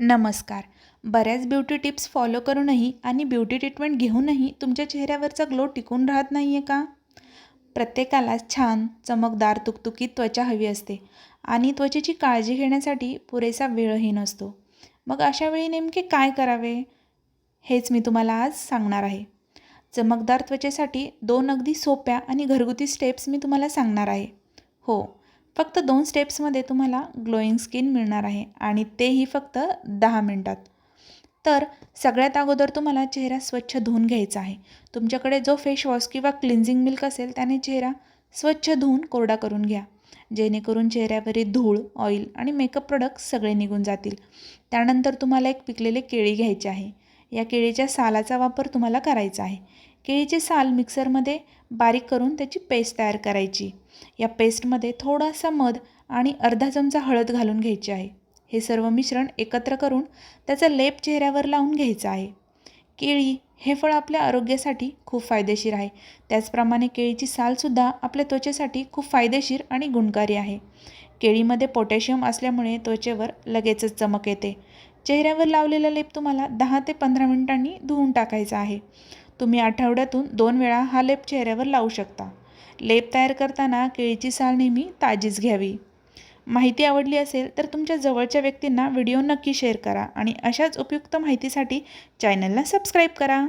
नमस्कार. बऱ्याच beauty tips follow करूनही आणि ब्युटी ट्रीटमेंट घेऊनही तुमच्या चेहऱ्यावरचा ग्लो टिकून राहत नाही आहे का? प्रत्येकाला छान चमकदार तुकतुकीत त्वचा हवी असते आणि त्वचेची काळजी घेण्यासाठी पुरेसा वेळही नसतो. मग अशा वेळी नेमके काय करावे? हेच मी तुम्हाला आज सांगणार आहे. चमकदार त्वचेसाठी दोन अगदी सोप्या आणि घरगुती स्टेप्स मी तुम्हाला सांगणार आहे. हो फक्त दोन स्टेप्समध्ये तुम्हाला ग्लोईंग स्किन मिळणार आहे आणि तेही फक्त दहा मिनटात. तर सगळ्यात अगोदर तुम्हाला चेहरा स्वच्छ धुवून घ्यायचा आहे. तुमच्याकडे जो फेश वॉश किंवा क्लिन्झिंग मिल्क असेल त्याने चेहरा स्वच्छ धुवून कोरडा करून घ्या. जेणेकरून चेहऱ्यावरील धूळ ऑइल आणि मेकअप प्रोडक्ट सगळे निघून जातील. त्यानंतर तुम्हाला एक पिकलेले केळी घ्यायचे आहे. या केळीच्या सालाचा वापर तुम्हाला करायचा आहे. केळीचे साल मिक्सरमध्ये बारीक करून त्याची पेस्ट तयार करायची. या पेस्टमध्ये थोडासा मध आणि अर्धा चमचा हळद घालून घ्यायची आहे. हे सर्व मिश्रण एकत्र करून त्याचा लेप चेहऱ्यावर लावून घ्यायचा आहे. केळी हे फळ आपल्या आरोग्यासाठी खूप फायदेशीर आहे. त्याचप्रमाणे केळीची सालसुद्धा आपल्या त्वचेसाठी खूप फायदेशीर आणि गुणकारी आहे. केळीमध्ये पोटॅशियम असल्यामुळे त्वचेवर लगेचच चमक येते. चेहऱ्यावर लावलेला लेप तुम्हाला दहा ते पंधरा मिनिटांनी धुवून टाकायचा आहे. तुम्ही आठवड्यातून दोन वेळा हा लेप चेहऱ्यावर लावू शकता. लेप तयार करताना केळीची साल नेहमी ताजीच घ्यावी. माहिती आवडली असेल तर तुमच्या जवळच्या व्यक्तींना व्हिडिओ नक्की शेअर करा आणि अशाच उपयुक्त माहितीसाठी चॅनलला सबस्क्राईब करा.